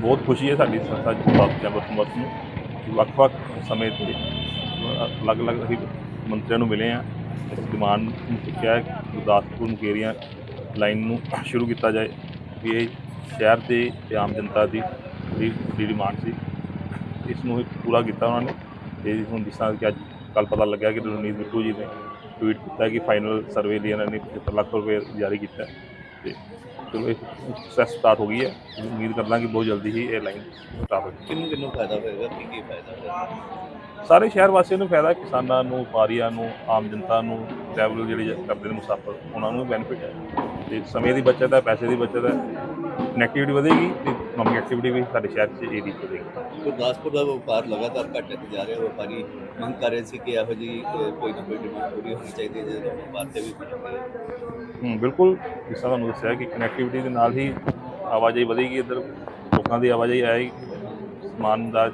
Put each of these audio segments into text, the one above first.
ਬਹੁਤ ਖੁਸ਼ੀ ਹੈ ਸਾਡੀ ਸੰਸਥਾ ਗੁਰਦਾਸ ਚੈਂਬਰ ਸਮਰਥ ਨੂੰ ਕਿ ਵੱਖ-ਵੱਖ ਸਮੇਂ ਤੇ ਅਲੱਗ-ਅਲੱਗ ਅਸੀਂ ਮੰਤਰੀਆਂ ਨੂੰ ਮਿਲੇ ਆ ਇਸ ਡਿਮਾਂਡ ਨੂੰ ਚੁੱਕਿਆ ਹੈ ਕਿ ਗੁਰਦਾਸਪੁਰ ਮੁਕੇਰੀਆਂ ਲਾਈਨ ਨੂੰ ਸ਼ੁਰੂ ਕੀਤਾ ਜਾਏ ਵੀ ਇਹ ਸ਼ਹਿਰ ਦੇ ਤੇ ਆਮ ਜਨਤਾ ਦੀ ਜਿਹੜੀ ਡਿਮਾਂਡ ਸੀ, ਇਸ ਨੂੰ ਹੀ ਪੂਰਾ ਕੀਤਾ ਉਹਨਾਂ ਨੇ। ਤੇ ਹੁਣ ਜਿਸ ਤਰ੍ਹਾਂ ਕਿ ਅੱਜ ਕੱਲ ਪਤਾ ਲੱਗਿਆ ਕਿ ਰਣਜੀਤ ਬਿੱਟੂ ਜੀ ਨੇ ਟਵੀਟ ਕੀਤਾ ਕਿ ਫਾਈਨਲ ਸਰਵੇ ਲਈ ਇਹਨਾਂ ਨੇ 75 ਲੱਖ ਰੁਪਏ ਜਾਰੀ ਕੀਤਾ ਹੈ। ਤੇ ਚਲੋ ਇਹ ਪ੍ਰੋਸੈਸ ਸਟਾਰਟ ਹੋ ਗਈ ਹੈ। ਉਮੀਦ ਕਰਦਾ ਕਿ ਬਹੁਤ ਜਲਦੀ ਹੀ ਇਹ ਲਾਈਨ ਸਟਾਰਟ ਹੋ ਜਾਏਗੀ ਕਿੰਨੂੰ ਕਿੰਨੂੰ ਫਾਇਦਾ ਹੋਏਗਾ? ਕੀ ਕੀ ਫਾਇਦਾ ਹੋਏਗਾ? ਸਾਰੇ ਸ਼ਹਿਰ ਵਾਸੀਆਂ ਨੂੰ ਫਾਇਦਾ ਕਿਸਾਨਾਂ ਨੂੰ ਵਪਾਰੀਆਂ ਨੂੰ ਆਮ ਜਨਤਾ ਨੂੰ ਟਰੈਵਲ ਜਿਹੜੇ ਕਰਦੇ ਨੇ ਮੁਸਾਫਰ ਉਹਨਾਂ ਨੂੰ ਬੈਨੀਫਿਟ ਹੈ। ਤੇ ਸਮੇਂ ਦੀ ਬਚਤ ਹੈ ਪੈਸੇ ਦੀ ਬਚਤ ਹੈ। ਕਨੈਕਟੀਵਿਟੀ ਵਧੇਗੀ ਤੇ ਇਕਨੋਮਿਕ ਐਕਟੀਵਿਟੀ ਵੀ ਸਾਡੇ ਸ਼ਹਿਰ 'ਚ 'ਚ ਵਧੇਗੀ। ਗੁਰਦਾਸਪੁਰ ਦਾ ਵਪਾਰ ਲਗਾਤਾਰ ਘਟਦੇ ਜਾ ਰਿਹਾ ਵਪਾਰੀ ਮੰਗ ਕਰ ਰਹੇ ਸੀ ਕਿ ਇਹੋ ਜੀ ਕੋਈ ਨਾ ਕੋਈ ਡਿਮਾਂਡ ਪੂਰੀ ਹੋਣੀ ਚਾਹੀਦੀ ਹੈ ਜਦੋਂ ਵਪਾਰ ਤੇ ਵੀ ਹੂੰ ਬਿਲਕੁਲ। ਜਿਸ ਤਰ੍ਹਾਂ ਤੁਹਾਨੂੰ ਦੱਸਿਆ ਕਿ ਕਨੈਕਟੀਵਿਟੀ ਦੇ ਨਾਲ ਹੀ ਆਵਾਜਾਈ ਵਧੇਗੀ ਇੱਧਰ ਲੋਕਾਂ ਦੀ ਆਵਾਜਾਈ ਆਏਗੀ ਸਮਾਨ ਦਾ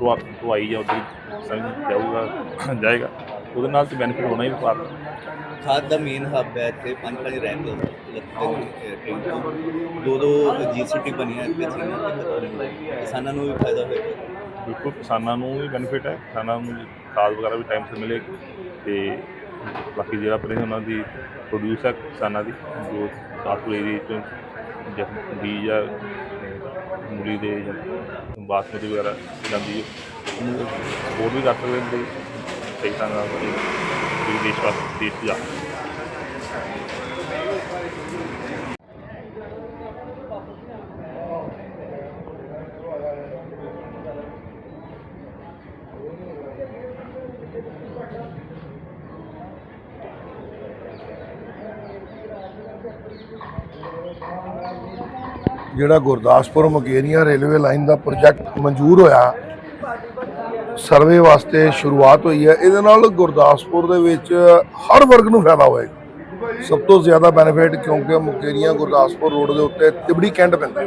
ਢੁਆ ਢੁਆਈ ਜਾਂ ਉੱਧਰ ਸੰਗ ਜਾਊਗਾ ਜਾਏਗਾ। ਉਹਦੇ ਨਾਲ ਤੇ ਬੈਨੀਫਿਟ ਹੋਣਾ ਹੀ ਵਪਾਰ। ਦਾ ਖਾਦ ਦਾ ਮੇਨ ਹੱਬ ਹੈ ਇੱਥੇ, ਪੰਜ ਪੰਜ ਰੈਂਕ ਲੱਗਦੇ ਦੋ ਦੋ ਜੀਸੀਟੀ ਬਣੀਆਂ ਇੱਥੇ ਚੀਨਾਂ ਤੇ ਕਿਸਾਨਾਂ ਨੂੰ ਵੀ ਫਾਇਦਾ ਹੋਏਗਾ ਬਿਲਕੁਲ, ਕਿਸਾਨਾਂ ਨੂੰ ਵੀ ਬੈਨੀਫਿਟ ਹੈ। ਕਿਸਾਨਾਂ ਨੂੰ ਖਾਦ ਵਗੈਰਾ ਵੀ ਟਾਈਮ ਸਿਰ ਮਿਲੇਗੀ ਤੇ ਬਾਕੀ ਜਿਹੜਾ ਆਪਣੇ ਉਹਨਾਂ ਦੀ ਪ੍ਰੋਡਿਊਸ ਹੈ ਕਿਸਾਨਾਂ ਦੀ, ਜੋ ਕਾਫੀ ਏਰੀਏ ਚੋਂ ਬੀਜ ਜਾਂ ਮੂਲੀ ਦੇ ਜਾਂ ਬਾਸਮਤੀ ਵਗੈਰਾ ਜਾਂਦੀ ਹੈ ਹੋਰ ਵੀ ਕਰ ਸਕਦੇ ਨੇ ਸਹੀ ਤਰ੍ਹਾਂ ਨਾਲ। ਵੀ ਦੇਸ਼ ਦੇਸ਼ ਜਾ ਜਿਹੜਾ ਗੁਰਦਾਸਪੁਰ ਮੁਕੇਰੀਆਂ ਰੇਲਵੇ ਲਾਈਨ ਦਾ ਪ੍ਰੋਜੈਕਟ ਮਨਜ਼ੂਰ ਹੋਇਆ ਸਰਵੇ ਵਾਸਤੇ ਸ਼ੁਰੂਆਤ ਹੋਈ ਹੈ। ਇਹਦੇ ਨਾਲ ਗੁਰਦਾਸਪੁਰ ਦੇ ਵਿੱਚ ਹਰ ਵਰਗ ਨੂੰ ਫਾਇਦਾ ਹੋਏਗਾ ਸਭ ਤੋਂ ਜ਼ਿਆਦਾ ਬੈਨੀਫਿਟ ਕਿਉਂਕਿ ਮੁਕੇਰੀਆਂ ਗੁਰਦਾਸਪੁਰ ਰੋਡ ਦੇ ਉੱਤੇ ਤਿਬੜੀ ਕੈਂਟ ਪੈਂਦਾ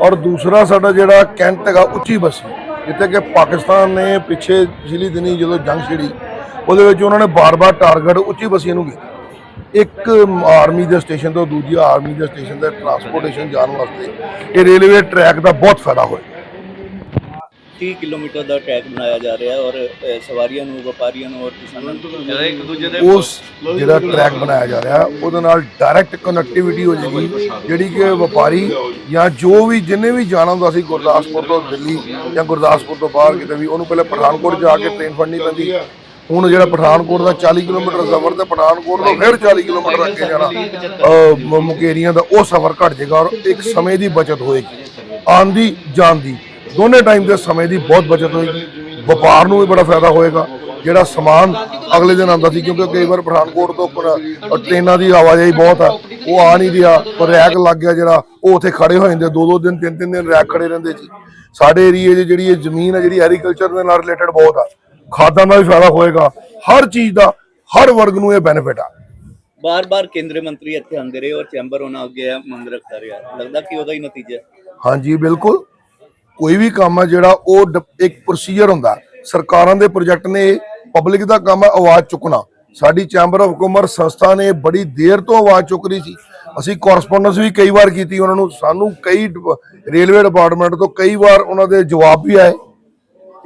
ਔਰ ਦੂਸਰਾ ਸਾਡਾ ਜਿਹੜਾ ਕੈਂਟ ਹੈਗਾ, ਉੱਚੀ ਬਸੀ। ਜਿੱਥੇ ਕਿ ਪਾਕਿਸਤਾਨ ਨੇ ਪਿੱਛੇ ਪਿਛਲੀ ਦਿਨੀ ਜਦੋਂ ਜੰਗ ਛਿੜੀ, ਉਹਦੇ ਵਿੱਚ ਉਹਨਾਂ ਨੇ ਬਾਰ-ਬਾਰ ਟਾਰਗੇਟ ਉੱਚੀ ਬਸੀਆਂ ਨੂੰ ਕੀਤਾ। ਇੱਕ ਆਰਮੀ ਦੇ ਸਟੇਸ਼ਨ ਤੋਂ ਦੂਜੀ ਆਰਮੀ ਦੇ ਸਟੇਸ਼ਨ ਦਾ ਟਰਾਂਸਪੋਰਟੇਸ਼ਨ ਜਾਣ ਵਾਸਤੇ ਇਹ ਰੇਲਵੇ ਟਰੈਕ ਦਾ ਬਹੁਤ ਫਾਇਦਾ ਹੋਇਆ। 30 ਕਿਲੋਮੀਟਰ ਦਾ ਟਰੈਕ ਬਣਾਇਆ ਜਾ ਰਿਹਾ ਹੈ ਔਰ ਅ, ਸਵਾਰੀਆਂ ਨੂੰ ਵਪਾਰੀਆਂ ਨੂੰ ਔਰ ਕਿਸਾਨਾਂ ਨੂੰ। ਇੱਕ ਦੂਜੇ ਦੇ ਉਸ ਜਿਹੜਾ ਟਰੈਕ ਬਣਾਇਆ ਜਾ ਰਿਹਾ ਉਹਦੇ ਨਾਲ ਡਾਇਰੈਕਟ ਕਨੈਕਟੀਵਿਟੀ ਹੋ ਜਾਏਗੀ ਜਿਹੜੀ ਕਿ ਵਪਾਰੀ ਜਾਂ ਜੋ ਵੀ ਜਿੰਨੇ ਵੀ ਜਾਣਾ ਹੁੰਦਾ ਸੀ ਗੁਰਦਾਸਪੁਰ ਤੋਂ ਦਿੱਲੀ ਜਾਂ ਗੁਰਦਾਸਪੁਰ ਤੋਂ ਬਾਹਰ ਕਿਤੇ ਵੀ ਉਹਨੂੰ ਪਹਿਲੇ ਪਠਾਨਕੋਟ ਜਾ ਕੇ ਟ੍ਰੇਨ ਫੜਨੀ ਪੈਂਦੀ। ਹੁਣ ਜਿਹੜਾ ਪਠਾਨਕੋਟ ਦਾ 40 ਕਿਲੋਮੀਟਰ ਸਫ਼ਰ ਤੇ ਪਠਾਨਕੋਟ ਤੋਂ ਫਿਰ 40 ਕਿਲੋਮੀਟਰ ਅੱਗੇ ਜਾਣਾ ਅਹ, ਮ- ਮੁਕੇਰੀਆਂ ਦਾ ਉਹ ਸਫ਼ਰ ਘਟ ਜਾਏਗਾ ਔਰ ਇੱਕ ਸਮੇਂ ਦੀ ਬਚਤ ਹੋਏਗੀ ਆਉਣ ਦੀ ਜਾਣ ਦੀ ਦੋਨੇ ਟਾਈਮ ਦੇ ਸਮੇਂ ਦੀ ਬਹੁਤ ਬਚਤ ਹੋਏਗੀ। ਵਪਾਰ ਨੂੰ ਵੀ ਬੜਾ ਫਾਇਦਾ ਹੋਏਗਾ। ਜਿਹੜਾ ਸਮਾਨ ਅਗਲੇ ਦਿਨ ਆਉਂਦਾ ਸੀ ਕਿਉਂਕਿ ਕਈ ਵਾਰ ਪਠਾਨਕੋਟ ਤੋਂ ਪ- ਟ੍ਰੇਨਾਂ ਦੀ ਆਵਾਜਾਈ ਬਹੁਤ ਆ ਉਹ ਆ ਨਹੀਂ ਰਿਹਾ। ਪਰ ਰੈਕ ਲੱਗ ਗਿਆ ਜਿਹੜਾ ਉਹ ਉੱਥੇ ਖੜੇ ਹੋ ਜਾਂਦੇ ਦੋ ਦੋ ਦਿਨ ਤਿੰਨ ਤਿੰਨ ਦਿਨ ਰੈਕ ਖੜੇ ਰਹਿੰਦੇ ਸੀ ਸਾਡੇ ਏਰੀਏ 'ਚ ਜਿਹੜੀ ਇਹ ਜ਼ਮੀਨ ਹੈ ਜਿਹੜੀ ਐਗਰੀਕਲਚਰ ਦੇ ਨਾਲ ਰਿਲੇਟਡ ਬਹੁਤ ਆ। ਖਾਦਾਂ ਦਾ ਵੀ ਫਾਇਦਾ ਹੋਏਗਾ। ਹਰ ਚੀਜ਼ ਦਾ ਹਰ ਵਰਗ ਨੂੰ ਇਹ ਬੈਨੀਫਿਟ ਆ। ਬਾਰ-ਬਾਰ ਕੇਂਦਰੀ ਮੰਤਰੀ ਇੱਥੇ ਆਉਂਦੇ ਰਹੇ ਔਰ ਚੈਂਬਰ ਉਹਨਾਂ ਅੱਗੇ ਆ ਮੰਗ ਰੱਖਦਾ ਰਿਹਾ। ਲੱਗਦਾ ਕਿ ਉਹਦਾ ਹੀ ਨਤੀਜਾ। ਹਾਂਜੀ ਬਿਲਕੁਲ। ਕੋਈ ਵੀ ਕੰਮ ਆ ਜਿਹੜਾ ਉਹ ਡ- ਇੱਕ ਪ੍ਰੋਸੀਜਰ ਹੁੰਦਾ। ਸਰਕਾਰਾਂ ਦੇ ਪ੍ਰੋਜੈਕਟ ਨੇ ਪਬਲਿਕ ਦਾ ਕੰਮ ਹੈ ਆਵਾਜ਼ ਚੁੱਕਣਾ। ਸਾਡੀ ਚੈਂਬਰ ਆਫ ਕਾਮਰਸ ਸੰਸਥਾ ਨੇ ਬੜੀ ਦੇਰ ਤੋਂ ਆਵਾਜ਼ ਚੁੱਕ ਰਹੀ ਸੀ। ਅਸੀਂ ਕੋਰਸਪੋਂਡੈਂਸ ਵੀ ਕਈ ਵਾਰ ਕੀਤੀ ਉਹਨਾਂ ਨੂੰ। ਸਾਨੂੰ ਕਈ ਰੇਲਵੇ ਡਿਪਾਰਟਮੈਂਟ ਤੋਂ ਕਈ ਵਾਰ ਉਹਨਾਂ ਦੇ ਜਵਾਬ ਵੀ ਆਏ।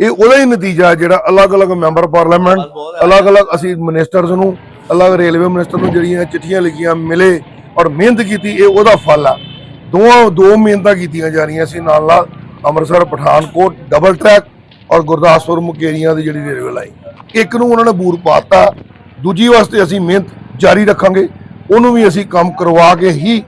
ਇਹ ਉਹਦਾ ਹੀ ਨਤੀਜਾ ਹੈ ਜਿਹੜਾ ਅਲੱਗ-ਅਲੱਗ ਮੈਂਬਰ ਪਾਰਲੀਮੈਂਟ ਅਲੱਗ-ਅਲੱਗ ਅਸੀਂ ਮਿਨਿਸਟਰਸ ਨੂੰ, ਅਲੱਗ ਰੇਲਵੇ ਮਿਨਿਸਟਰ ਨੂੰ ਜਿਹੜੀਆਂ ਚਿੱਠੀਆਂ ਲਿਖੀਆਂ ਮਿਲੇ ਔਰ ਮਿਹਨਤ ਕੀਤੀ, ਇਹ ਉਹਦਾ ਫਲ ਆ। ਦੋਵਾਂ, ਦੋ ਮਿਹਨਤਾਂ ਕੀਤੀਆਂ ਜਾ ਰਹੀਆਂ ਸੀ ਨਾਲ ਨਾਲ ਅੰਮ੍ਰਿਤਸਰ, ਪਠਾਨਕੋਟ ਡਬਲ ਟਰੈਕ ਔਰ ਗੁਰਦਾਸਪੁਰ ਮੁਕੇਰੀਆਂ ਦੀ ਜਿਹੜੀ ਰੇਲਵੇ ਲਾਈਨ ਇੱਕ ਨੂੰ ਉਹਨਾਂ ਨੇ ਬੂਰ ਪਾਤਾ, ਦੂਜੀ ਵਾਸਤੇ ਅਸੀਂ ਮਿਹਨਤ ਜਾਰੀ ਰੱਖਾਂਗੇ, ਉਹਨੂੰ ਵੀ ਅਸੀਂ ਕੰਮ ਕਰਵਾ ਕੇ ਹੀ